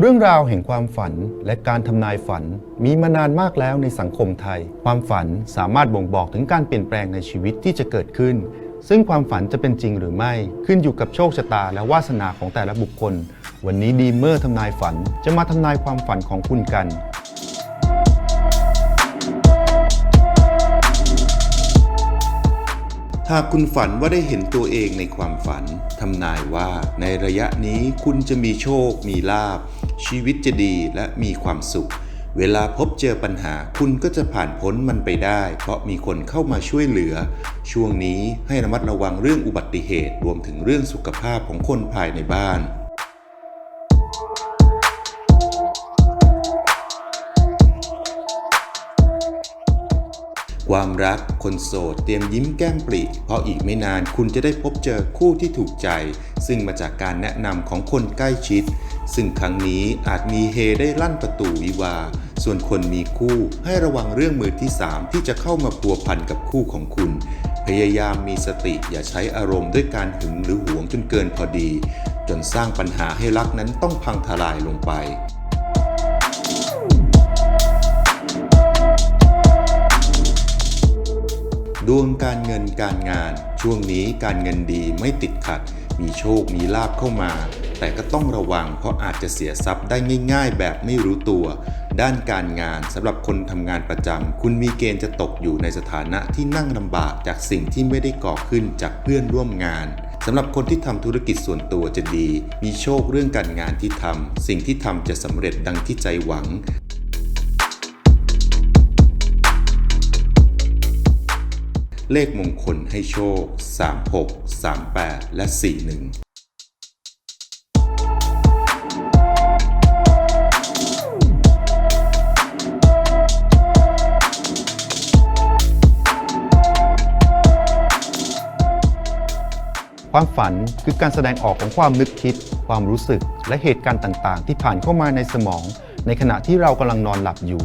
เรื่องราวแห่งความฝันและการทำนายฝันมีมานานมากแล้วในสังคมไทย ความฝันสามารถบ่งบอกถึงการเปลี่ยนแปลงในชีวิตที่จะเกิดขึ้น ซึ่งความฝันจะเป็นจริงหรือไม่ขึ้นอยู่กับโชคชะตาและวาสนาของแต่ละบุคคล วันนี้ดีเมอร์ทำนายฝันจะมาทำนายความฝันของคุณกัน หากคุณฝันว่าได้เห็นตัวเองในความฝันทำนายว่าในระยะนี้คุณจะมีโชค มีลาบ ชีวิตจะดีและมีความสุข เวลาพบเจอปัญหาคุณก็จะผ่านพ้นมันไปได้ เพราะมีคนเข้ามาช่วยเหลือ ช่วงนี้ให้ระมัดระวังเรื่องอุบัติเหตุรวมถึงเรื่องสุขภาพของคนภายในบ้านความรักคนโสดเตรียมยิ้มแก้มปริเพราะอีกไม่นานคุณจะได้พบเจอคู่ที่ถูกใจ ซึ่งมาจากการแนะนำของคนใกล้ชิด ซึ่งครั้งนี้อาจมีเฮได้ลั่นประตูวิวา ส่วนคนมีคู่ให้ระวังเรื่องมือที่ 3 ที่จะเข้ามาพัวพันกับคู่ของคุณ พยายามมีสติอย่าใช้อารมณ์ด้วยการหึงหรือหวงจนเกินพอดี จนสร้างปัญหาให้รักนั้นต้องพังทลายลงไป ดวงการเงินการงาน ช่วงนี้การเงินดีไม่ติดขัด มีโชคมีลาบเข้ามา แต่ก็ต้องระวังเพราะอาจจะเสียทรัพย์ได้ง่าย ๆ แบบไม่รู้ตัว ด้านการงานสำหรับคนทำงานประจำคุณมีเกณฑ์จะตกอยู่ในสถานะที่นั่งลำบากจากสิ่งที่ไม่ได้ก่อขึ้นจากเพื่อนร่วมงานสำหรับคนที่ทำธุรกิจส่วนตัวจะดี มีโชคเรื่องการงานที่ทำสิ่งที่ทำจะสำเร็จดังที่ใจหวัง เลขมงคลให้โชค 36 38 และ 41ความฝันคือการแสดงออกของความนึกคิด ความรู้สึก และเหตุการณ์ต่าง ๆ ที่ผ่านเข้ามาในสมอง ในขณะที่เรากำลังนอนหลับอยู่